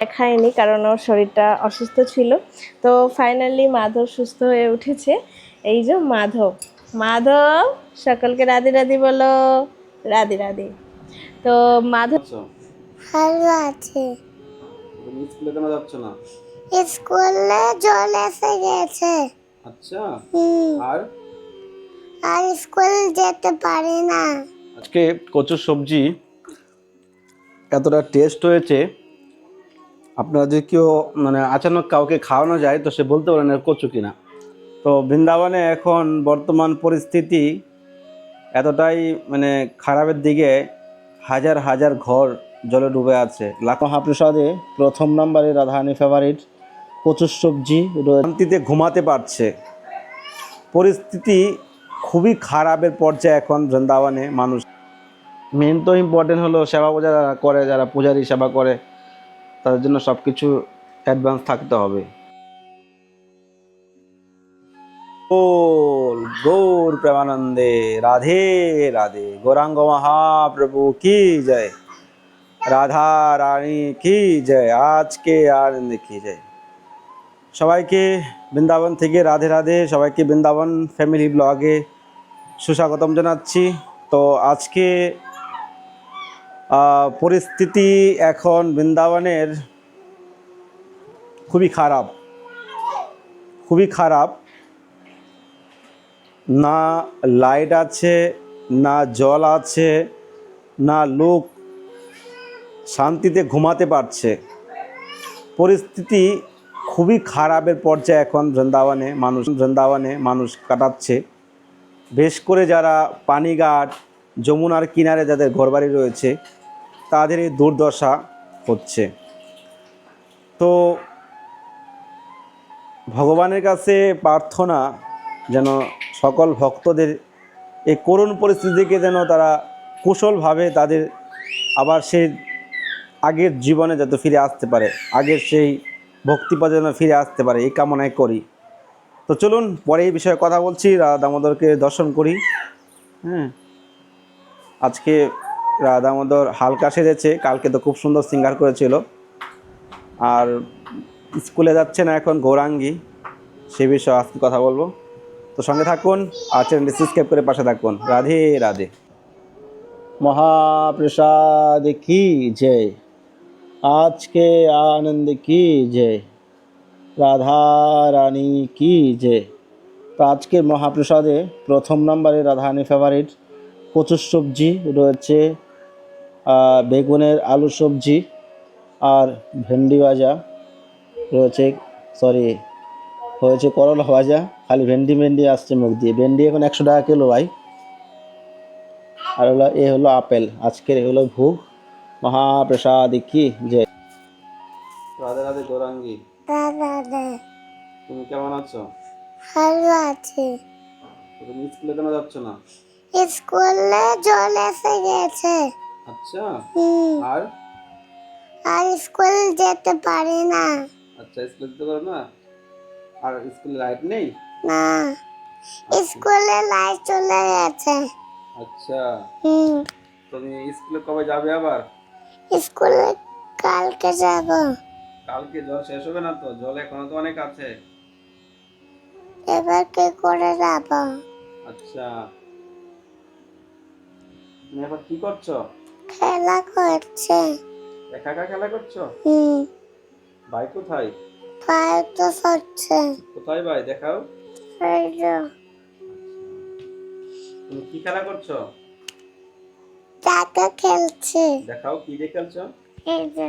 দেখায়নি কারণ ওর শরীরটা অসুস্থ ছিল। তো ফাইনালি মাধব সুস্থ হয়ে উঠেছে। এই যে মাধব। মাধব সকলকে রাধি রাধি বলো। রাধি রাধি। তো মাধব আচ্ছা। ভালো আছে। স্কুলে কেন যাচ্ছ না? স্কুলে জল এসে গেছে। আচ্ছা। আর? আর স্কুল যেতে পারি না। আজকে কচুর সবজি এতটা টেস্ট হয়েছে। আপনারা যদি কেউ মানে আচানক কাউকে খাওয়ানো যায়, তো সে বলতে পারেন এর কচু কিনা। তো বৃন্দাবনে এখন বর্তমান পরিস্থিতি এতটাই মানে খারাপের দিকে হাজার হাজার ঘর জলে ডুবে আছে। লাখ মহাপ্রসাদে প্রথম নম্বরে রাধাহানি ফেভারিট কচুর সবজি। শান্তিতে ঘুমাতে পারছে। পরিস্থিতি খুবই খারাপের পর্যায়ে এখন বৃন্দাবনে মানুষ। মেন তো ইম্পর্টেন্ট হলো সেবা পূজা যারা করে, যারা পূজারী সেবা করে। তাদের জন্য সব কিছু অ্যাডভান্স থাকতে হবে। গোল গৌর প্রেমানন্দে, রাধে রাধে। গৌরাঙ্গ মহাপ্রভু কি জয়? রাধা রানী কি জয়? আজকে আনন্দ কি জয়? সবাইকে বৃন্দাবন থেকে রাধে রাধে। সবাইকে বৃন্দাবন ফ্যামিলি ব্লগে সুস্বাগতম জানাচ্ছি। তো আজকে পরিস্থিতি এখন বৃন্দাবনের খুবই খারাপ খুবই খারাপ। না লাইট আছে, না জল আছে, না লোক শান্তিতে ঘুমাতে পারছে। পরিস্থিতি খুবই খারাপের পর্যায়ে এখন বৃন্দাবনে মানুষ বৃন্দাবনে মানুষ কাটাচ্ছে। বেশ করে যারা পানিঘাট, যমুনার কিনারে যাদের ঘরবাড়ি রয়েছে তাদের এই দুর্দশা হচ্ছে। তো ভগবানের কাছে প্রার্থনা যেন সকল ভক্তদের এই করুণ পরিস্থিতিকে যেন তারা কুশলভাবে তাদের আবার সেই আগের জীবনে যাতে ফিরে আসতে পারে, আগের সেই ভক্তিপদে যেন ফিরে আসতে পারে, এই কামনায় করি। তো চলুন, পরে এই বিষয়ে কথা বলছি দামোদরকে দর্শন করি। হ্যাঁ আজকে রাধা দামোদর হালকা সেজেছে, কালকে তো খুব সুন্দর সিঙ্গার করেছিল। আর স্কুলে যাচ্ছে না এখন গৌরাঙ্গী, সে বিষয়ে আজকে কথা বলব। তো সঙ্গে থাকুন, আর চ্যানেলটি সাবস্ক্রাইব করে পাশে থাকুন। রাধে রাধে। মহাপ্রসাদ কি জয় আজকে আনন্দ কি জয় রাধা রানী কি জয় তো আজকের মহাপ্রসাদে প্রথম নম্বরে রাধারানী ফেভারিট কচুর সবজি রয়েছে। বেগুনের আলু সবজি আর ভেন্ডি ভাজা রয়েছে সরি হয়েছে করলা ভাজা খালি ভেন্ডি ভেন্ডি আসছে মুখ দিয়ে। ভেন্ডি এখন একশো টাকা কিলো ভাই। আর হলো এ হলো আপেল। আজকের এ হলো ভোগ। মহাপ্রসাদ কি যে? রাধে রাধে গৌরাঙ্গী। তুমি কেমন আছো? ভালো আছে। তুমি স্কুলে কেন যাচ্ছ না? স্কুলে জল এসে গেছে। আচ্ছা। আর? আর স্কুল যেতে পারি না। আচ্ছা স্কুলে যেতে পারো না? আর স্কুলে লাইট নেই? না। স্কুলে লাইট চলে গেছে। আচ্ছা। হুম। তুমি স্কুলে কবে যাবে আবার? স্কুলে কালকে যাব। কালকে জল শেষ হবে না তো? জল এখনও তো অনেক আছে। এবার কি করে যাব? আচ্ছা। তুমি এখন কি করছ? খেলা করছে। একা একা খেলা করছ? হুম। ভাই কোথায়? ভাই তো সরছে। কোথায় ভাই? দেখাও। এই যে। তুমি কি খেলা করছ? টাকা খেলছে। দেখাও কি দিয়ে খেলছো? এই যে।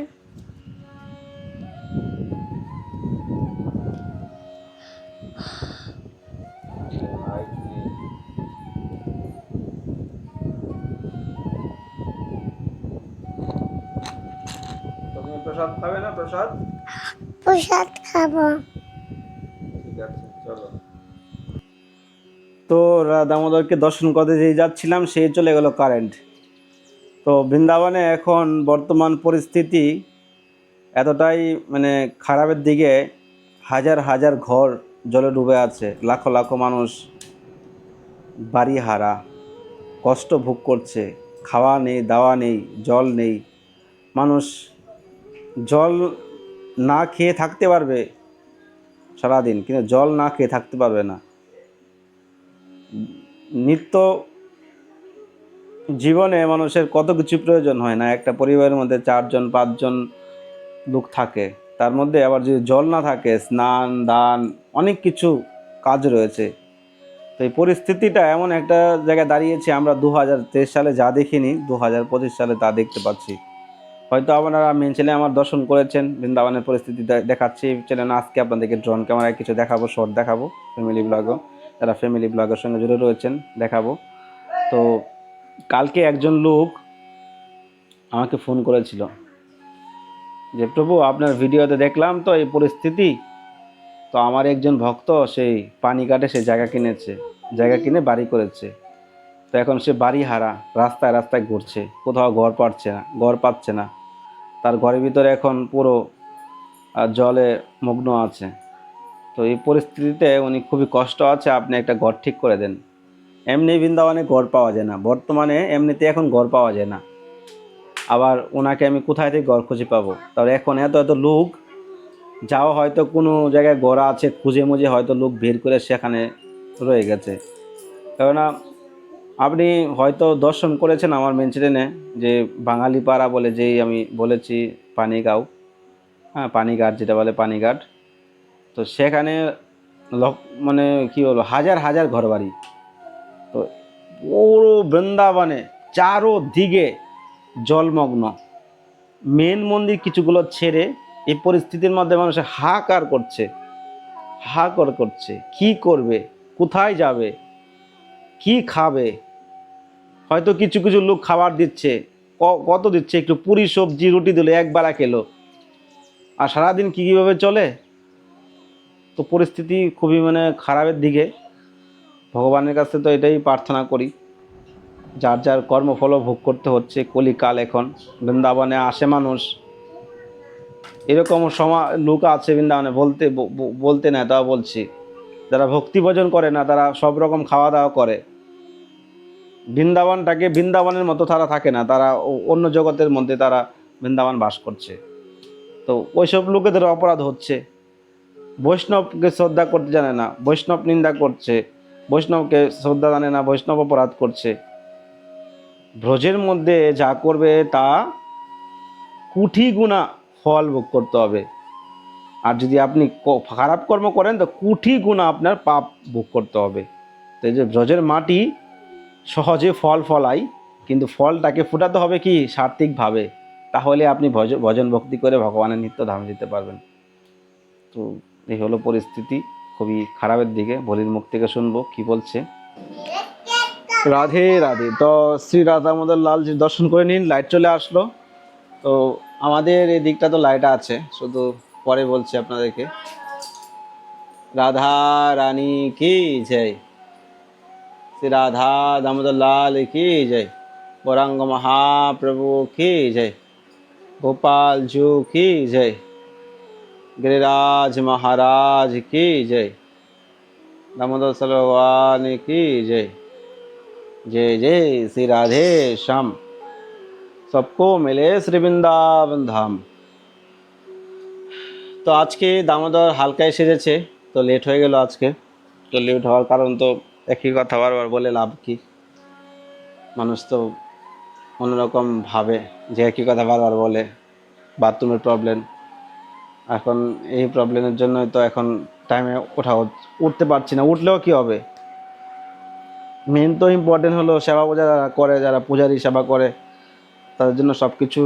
প্রসাদ খাবে না প্রসাদ? প্রসাদ খাব। ঠিক আছে চলো। তো রা- দামোদরকে দর্শন করতে যেই যাচ্ছিলাম সেই চলে গেল কারেন্ট তো বৃন্দাবনে এখন বর্তমান পরিস্থিতি এতটাই মানে খারাপের দিকে হাজার হাজার ঘর জলে ডুবে আছে লাখো লাখো মানুষ বাড়ি হারা কষ্ট ভোগ করছে খাওয়া নেই দাওয়া নেই জল নেই মানুষ জল না খেয়ে থাকতে পারবে সারাদিন, কিন্তু জল না খেয়ে থাকতে পারবে না। নিত্য জীবনে মানুষের কত কিছু প্রয়োজন হয় না, একটা পরিবারের মধ্যে চারজন, পাঁচজন লোক থাকে, তার মধ্যে আবার যদি জল না থাকে, স্নান, দান, অনেক কিছু কাজ রয়েছে। তো এই পরিস্থিতিটা এমন একটা জায়গায় দাঁড়িয়েছে, আমরা দু হাজার তেইশ সালে যা দেখিনি, দু হাজার পঁচিশ সালে তা দেখতে পাচ্ছি। হয়তো আপনারা মেন চ্যানেলে আমার দর্শন করেছেন, বৃন্দাবনের পরিস্থিতি দেখাচ্ছি। চ্যানেলে আজকে আপনাদেরকে ড্রোন ক্যামেরায় কিছু দেখাবো শর্ট দেখাবো ফ্যামিলি ব্লগও যারা ফ্যামিলি ব্লগের সঙ্গে জুড়ে রয়েছেন, দেখাবো। তো কালকে একজন লোক আমাকে ফোন করেছিল যে, প্রভু, আপনার ভিডিওতে দেখলাম তো এই পরিস্থিতি। তো আমার একজন ভক্ত সেই পানি পানিঘাটে সে জায়গা কিনেছে। জায়গা কিনে বাড়ি করেছে। তো এখন সে বাড়ি হারা রাস্তায় রাস্তায় ঘুরছে। কোথাও ঘর পাচ্ছে না, ঘর পাচ্ছে না। তার ঘরের ভিতরে এখন পুরো জলে মগ্ন আছে। তো এই পরিস্থিতিতে উনি খুবই কষ্ট আছে, আপনি একটা ঘর ঠিক করে দেন। এমনি বৃন্দাবনে ঘর পাওয়া যায় না। বর্তমানে এমনিতে এখন ঘর পাওয়া যায় না। আবার ওনাকে আমি কোথায় থেকে ঘর খুঁজে পাবো? তাহলে এখন এত এত লোক, যাও হয়তো কোনো জায়গায় গড়া আছে, খুঁজে মুজে হয়তো লোক বের করে সেখানে রয়ে গেছে। কেননা আপনি হয়তো দর্শন করেছেন আমার মেনচিলেনে যে বাঙালি পাড়া বলে যেই আমি বলেছি পানিগাঁও। হ্যাঁ পানিঘাট যেটা বলে পানিঘাট। তো সেখানে লক মানে কি বলব, হাজার হাজার ঘরবাড়ি। তো পুরো বৃন্দাবনে চারো দিকে জলমগ্ন। মেন মন্দির কিছুগুলো ছেড়ে এই পরিস্থিতির মধ্যে মানুষ হাহাকার করছে। হাহাকার করছে। কি করবে? কোথায় যাবে? কি খাবে? হয়তো কিছু কিছু লোক খাবার দিচ্ছে কত দিচ্ছে? একটু পুরি, সবজি, রুটি দিলে একবেলা খেলো। আর সারাদিন কী কীভাবে চলে? তো পরিস্থিতি খুবই মানে খারাপের দিকে। ভগবানের কাছে তো এটাই প্রার্থনা করি। যার যার কর্মফল ভোগ করতে হচ্ছে, কলিকাল এখন, বৃন্দাবনে আসে মানুষ। এরকম সমা লোক আছে বৃন্দাবনে, বলতে বলতে না, তাও বলছি। যারা ভক্তি ভোজন করে না, তারা সব রকম খাওয়া দাওয়া করে। বৃন্দাবনটাকে বৃন্দাবনের মতো তারা থাকে না, তারা অন্য জগতের মধ্যে তারা বৃন্দাবন বাস করছে। তো ওইসব লোকেদের অপরাধ হচ্ছে। বৈষ্ণবকে শ্রদ্ধা করতে জানে না, বৈষ্ণব নিন্দা করছে, বৈষ্ণবকে শ্রদ্ধা জানে না, বৈষ্ণব অপরাধ করছে। ব্রজের মধ্যে যা করবে তা কুঠি গুণা ফল ভোগ করতে হবে। আর যদি আপনি খারাপ কর্ম করেন, তো কুঠি গুণা আপনার পাপ ভোগ করতে হবে। তো যে ব্রজের মাটি সহজে ফল ফলায় কিন্তু ফলটাকে ফুটাতে হবে কি সার্থিকভাবে তাহলে আপনি ভজ, ভজন ভক্তি করে ভগবানের নিত্য ধাম দিতে পারবেন। তো এই হলো পরিস্থিতি। খুবই খারাপের দিকে। বলির মুখ থেকে শুনব কি বলছে। রাধে রাধে। তো শ্রী রাধা মদন লালজি দর্শন করে নিন। লাইট চলে আসলো। তো আমাদের এই দিকটা তো লাইট আছে। শুধু পরে বলছি আপনাদেরকে। রাধা রানী কি জয়। শ্রী রাধা দামোদর লাল কি জয় গৌরাঙ্গ মহাপ্রভু কি জয় গোপাল জু কি জয় गिरिराज महाराज की जय दामोदर सलवान की जय जय जय श्री राधे श्याम सबको मिले श्री वृंदावन धाम তো আজকে দামোদর হালকায় সেজেছে তো লেট হয়ে গেল আজকে তো লেট হওয়ার কারণ তো একই কথা বারবার বলে লাভ কি? মানুষ তো অন্যরকম ভাবে যে একই কথা বারবার বলে, বাথরুমের প্রবলেম এখন এই প্রবলেমের জন্যই তো এখন টাইমে ওঠা উঠতে পারছি না, উঠলেও কি হবে? মেন তো ইম্পর্টেন্ট হলো সেবা পূজা যারা করে, যারা পূজারি সেবা করে, তাদের জন্য সব কিছু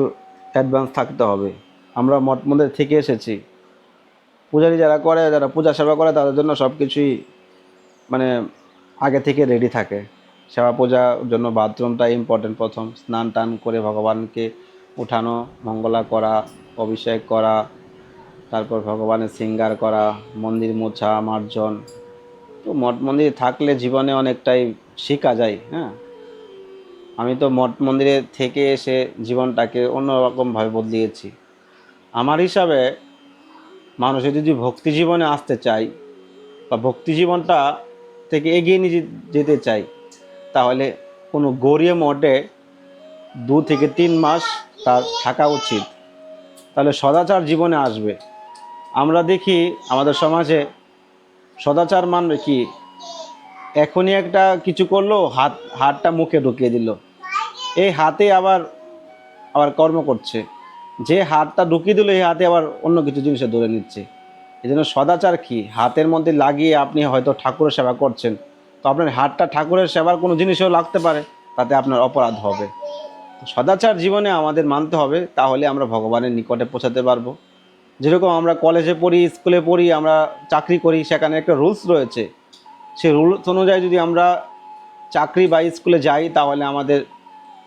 অ্যাডভান্স থাকতে হবে। আমরা মঠ মন্দির থেকে এসেছি। পূজারী যারা করে, যারা পূজা সেবা করে, তাদের জন্য সব কিছুই মানে আগে থেকে রেডি থাকে। সেবা পূজার জন্য বাথরুমটা ইম্পর্টেন্ট প্রথম। স্নান টান করে ভগবানকে উঠানো, মঙ্গলা করা, অভিষেক করা, তারপর ভগবানের শৃঙ্গার করা, মন্দির মোছা, মার্জন। তো মঠ মন্দির থাকলে জীবনে অনেকটাই শেখা যায় হ্যাঁ? আমি তো মঠ মন্দিরে থেকে এসে জীবনটাকে অন্যরকমভাবে বদলিয়েছি। আমার হিসাবে মানুষের যদি ভক্তি জীবনে আসতে চায় বা ভক্তি জীবনটা থেকে এগিয়ে নিয়ে যেতে চাই, তাহলে কোনো গড়িয়ে মঠে দু থেকে তিন মাস তার থাকা উচিত। তাহলে সদাচার জীবনে আসবে। আমরা দেখি আমাদের সমাজে সদাচার মানবে কি? এখনই একটা কিছু করল, হাত হাতটা মুখে ঢুকিয়ে দিল। এই হাতে আবার আবার কর্ম করছে। যে হাতটা ঢুকিয়ে দিল, এই হাতে আবার অন্য কিছু জিনিসে ধরে নিচ্ছে। এই জন্য সদাচার কি? হাতের মধ্যে লাগিয়ে আপনি হয়তো ঠাকুরের সেবা করছেন। তো আপনার হাতটা ঠাকুরের সেবার কোনো জিনিসও লাগতে পারে, তাতে আপনার অপরাধ হবে। সদাচার জীবনে আমাদের মানতে হবে, তাহলে আমরা ভগবানের নিকটে পৌঁছাতে পারব। যেরকম আমরা কলেজে পড়ি স্কুলে পড়ি, আমরা চাকরি করি, সেখানে একটা রুলস রয়েছে। সেই রুলস অনুযায়ী যদি আমরা চাকরি বা স্কুলে যাই, তাহলে আমাদের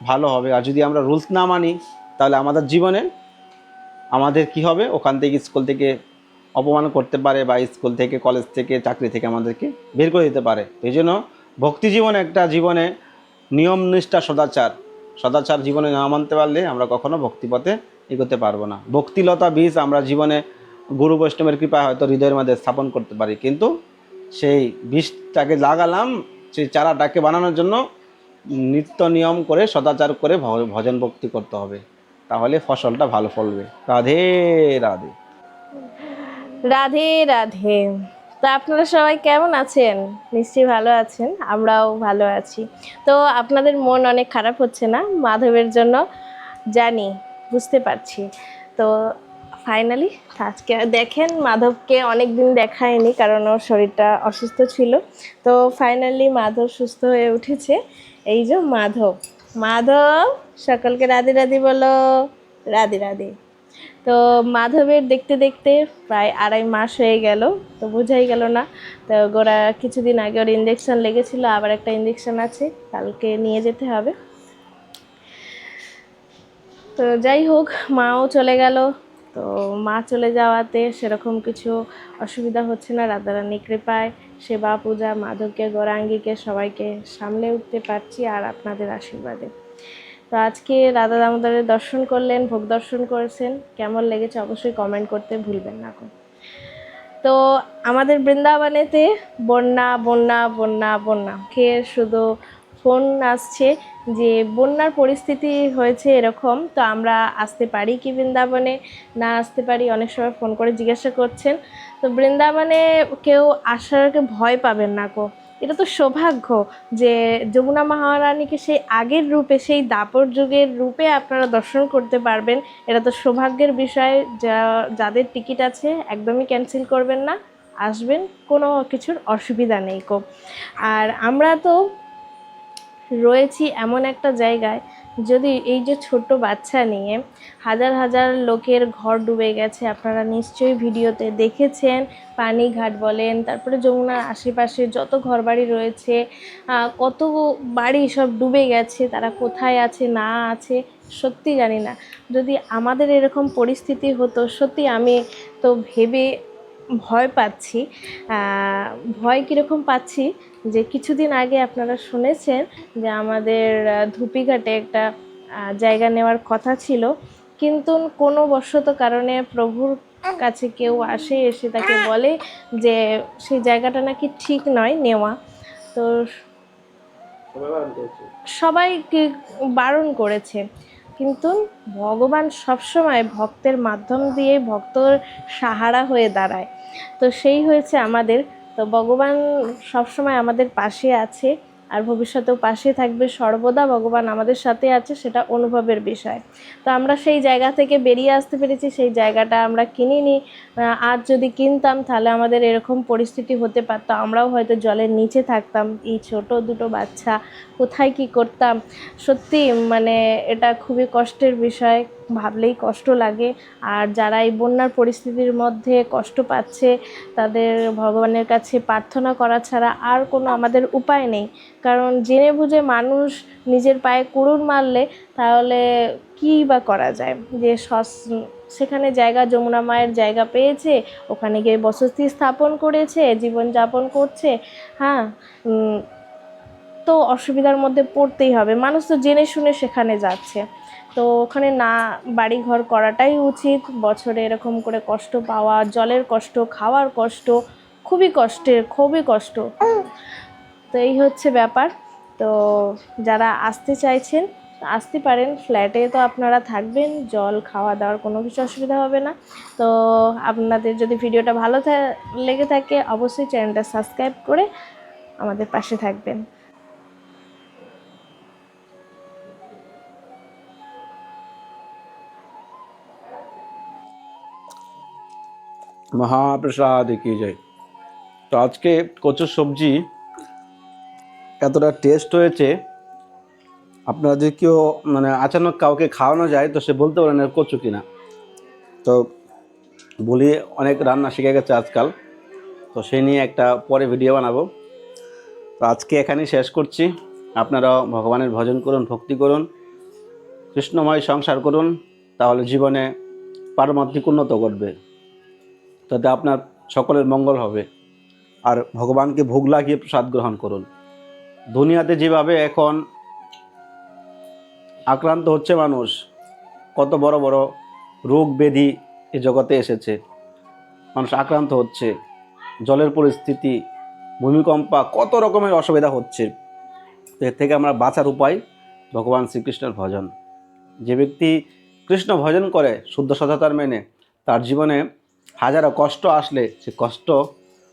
ভালো হবে। আর যদি আমরা রুলস না মানি, তাহলে আমাদের জীবনে আমাদের কি হবে? ওখান থেকে স্কুল থেকে অপমান করতে পারে বা স্কুল থেকে কলেজ থেকে, চাকরি থেকে আমাদেরকে বের করে দিতে পারে। এই জন্য ভক্তি জীবন একটা জীবনে নিয়ম নিষ্ঠা সদাচার। সদাচার জীবনে না মানতে পারলে আমরা কখনো ভক্তিপথে এগোতে পারব না। ভক্তিলতা বীজ আমরা জীবনে গুরু বৈষ্ণবের কৃপা হয়তো হৃদয়ের মধ্যে স্থাপন করতে পারি। কিন্তু সেই বীজটাকে লাগালাম, সেই চারাটাকে বানানোর জন্য নিত্য নিয়ম করে, সদাচার করে ভজন ভক্তি করতে হবে। তাহলে ফসলটা ভালো ফলবে। রাধে রাধে। রাধে রাধে। তা আপনারা সবাই কেমন আছেন? নিশ্চয়ই ভালো আছেন, আমরাও ভালো আছি। তো আপনাদের মন অনেক খারাপ হচ্ছে না? মাধবের জন্য জানি, বুঝতে পারছি। তো ফাইনালি আজকে দেখেন, মাধবকে অনেক দিন দেখায়নি কারণ ওর শরীরটা অসুস্থ ছিল। তো ফাইনালি মাধব সুস্থ হয়ে উঠেছে। এই যে মাধব। মাধব, সকলকে রাধে রাধে বলো। রাধে রাধে। তো মাধবের দেখতে দেখতে প্রায় আড়াই মাস হয়ে গেল, তো বোঝাই গেল না। তো গোড়া কিছুদিন আগে ওর ইঞ্জেকশন লেগেছিল, আবার একটা ইঞ্জেকশন আছে, কালকে নিয়ে যেতে হবে। তো যাই হোক, মাও চলে গেল। তো মা চলে যাওয়াতে সেরকম কিছু অসুবিধা হচ্ছে না, রাধারানী কৃপায়। সেবা, পূজা, মাধবকে, গৌরাঙ্গীকে সবাইকে সামলে উঠতে পারছি আর আপনাদের আশীর্বাদে। তো আজকে রাধা দামোদরের দর্শন করলেন, ভোগ দর্শন করেছেন। কেমন লেগেছে অবশ্যই কমেন্ট করতে ভুলবেন না। তো আমাদের বৃন্দাবনেতে বন্যা বন্যা বন্যা বন্যা। খেয়ে শুধু ফোন আসছে যে বন্যার পরিস্থিতি হয়েছে এরকম, তো আমরা আসতে পারি কি বৃন্দাবনে? না আসতে পারি, অনেক সময় ফোন করে জিজ্ঞাসা করছেন। তো বৃন্দাবনে কেউ আসারকে ভয় পাবেন না গো এটা তো সৌভাগ্য যে যমুনা মহারানীকে সেই আগের রূপে, সেই দাপর যুগের রূপে আপনারা দর্শন করতে পারবেন। এটা তো সৌভাগ্যের বিষয়। যা, যাদের টিকিট আছে, একদমই ক্যান্সেল করবেন না। আসবেন, কোনো কিছুর অসুবিধা নেই কো। আর আমরা তো রয়েছি এমন একটা জায়গায় যদি এই যে ছোট্ট বাচ্চা নিয়ে হাজার হাজার লোকের ঘর ডুবে গেছে, আপনারা নিশ্চয়ই ভিডিওতে দেখেছেন, পানিঘাট বলেন, তারপরে যমুনার আশেপাশে যত ঘরবাড়ি রয়েছে কত বাড়ি সব ডুবে গেছে, তারা কোথায় আছে, না আছে, সত্যি জানি না। যদি আমাদের এরকম পরিস্থিতি হতো, সত্যি আমি তো ভেবে ভয় পাচ্ছি। ভয় কীরকম পাচ্ছি যে কিছুদিন আগে আপনারা শুনেছেন যে আমাদের ধুপিঘাটে একটা জায়গা নেওয়ার কথা ছিল। কিন্তু কোনো বশত কারণে প্রভুর কাছে কেউ আসে, এসে তাকে বলে যে সেই জায়গাটা নাকি ঠিক নয় নেওয়া। তো সবাইকে বারণ করেছে। কিন্তু ভগবান সবসময় ভক্তের মাধ্যম দিয়ে ভক্তর সাহারা হয়ে দাঁড়ায়। তো সেই হয়েছে আমাদের। তো ভগবান সবসময় আমাদের পাশে আছে আর ভবিষ্যতেও পাশে থাকবে। সর্বদা ভগবান আমাদের সাথে আছে সেটা অনুভবের বিষয়। তো আমরা সেই জায়গা থেকে বেরিয়ে আসতে পেরেছি, সেই জায়গাটা আমরা কিনিনি। আজ যদি কিনতাম তাহলে আমাদের এরকম পরিস্থিতি হতে পারতো। আমরাও হয়তো জলের নিচে থাকতাম। এই ছোট দুটো বাচ্চা কোথায় কি করতাম? সত্যি মানে এটা খুবই কষ্টের বিষয়। ভাবলেই কষ্ট লাগে। আর যারা এই বন্যার পরিস্থিতির মধ্যে কষ্ট পাচ্ছে, তাদের ভগবানের কাছে প্রার্থনা করা ছাড়া আর কোনো আমাদের উপায় নেই। কারণ জেনে বুঝে মানুষ নিজের পায়ে কুড়ুল মারলে তাহলে কী বা করা যায়? যে সস, সেখানে জায়গা, যমুনা মায়ের জায়গা পেয়েছে, ওখানে গিয়ে বসতি স্থাপন করেছে, জীবনযাপন করছে। হ্যাঁ তো অসুবিধার মধ্যে পড়তেই হবে। মানুষ তো জেনে শুনে সেখানে যাচ্ছে। তো ওখানে না বাড়ি ঘর করাটাই উচিত। বছরে এরকম করে কষ্ট পাওয়া, জলের কষ্ট, খাওয়ার কষ্ট খুবই কষ্টের, খুবই কষ্ট। তো এই হচ্ছে ব্যাপার। তো যারা আসতে চাইছেন, আসতে পারেন। ফ্ল্যাটে তো আপনারা থাকবেন, জল খাওয়া দাওয়ার কোনো কিছু অসুবিধা হবে না। তো আপনাদের যদি ভিডিওটা ভালো লেগে থাকে, অবশ্যই চ্যানেলটা সাবস্ক্রাইব করে আমাদের পাশে থাকবেন। মহাপ্রসাদ কি যায় তো আজকে কচুর সবজি এতটা টেস্ট হয়েছে, আপনারা যদি কেউ মানে আচানক কাউকে খাওয়ানো যায়, তো সে বলতে পারেন এর কচু কিনা। তো বলি অনেক রান্না শিখে গেছে আজকাল, তো সেই নিয়ে একটা পরে ভিডিও বানাবো। তো আজকে এখানেই শেষ করছি। আপনারাও ভগবানের ভজন করুন, ভক্তি করুন, কৃষ্ণময় সংসার করুন, তাহলে জীবনে পারমাত্মিক উন্নত করবে তাতে আপনার সকলের মঙ্গল হবে। আর ভগবানকে ভোগ লাগিয়ে প্রসাদ গ্রহণ করুন। দুনিয়াতে যেভাবে এখন আক্রান্ত হচ্ছে মানুষ, কত বড় বড় রোগ ব্যাধি এ জগতে এসেছে। মানুষ আক্রান্ত হচ্ছে, জলের পরিস্থিতি, ভূমিকম্পা, কত রকমের অসুবিধা হচ্ছে। তো এর থেকে আমরা বাঁচার উপায় ভগবান শ্রীকৃষ্ণের ভজন। যে ব্যক্তি কৃষ্ণ ভজন করে শুদ্ধ সততার মেনে, তার জীবনে হাজারো কষ্ট আসলে সে কষ্ট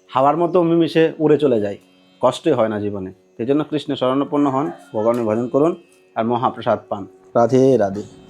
হাওয়ার মতো মিমিশে উড়ে চলে যায়। কষ্টই হয় না জীবনে। সেই জন্য কৃষ্ণ শরণাপন্ন হন, ভগবানের ভজন করুন আর মহাপ্রসাদ পান। রাধে রাধে।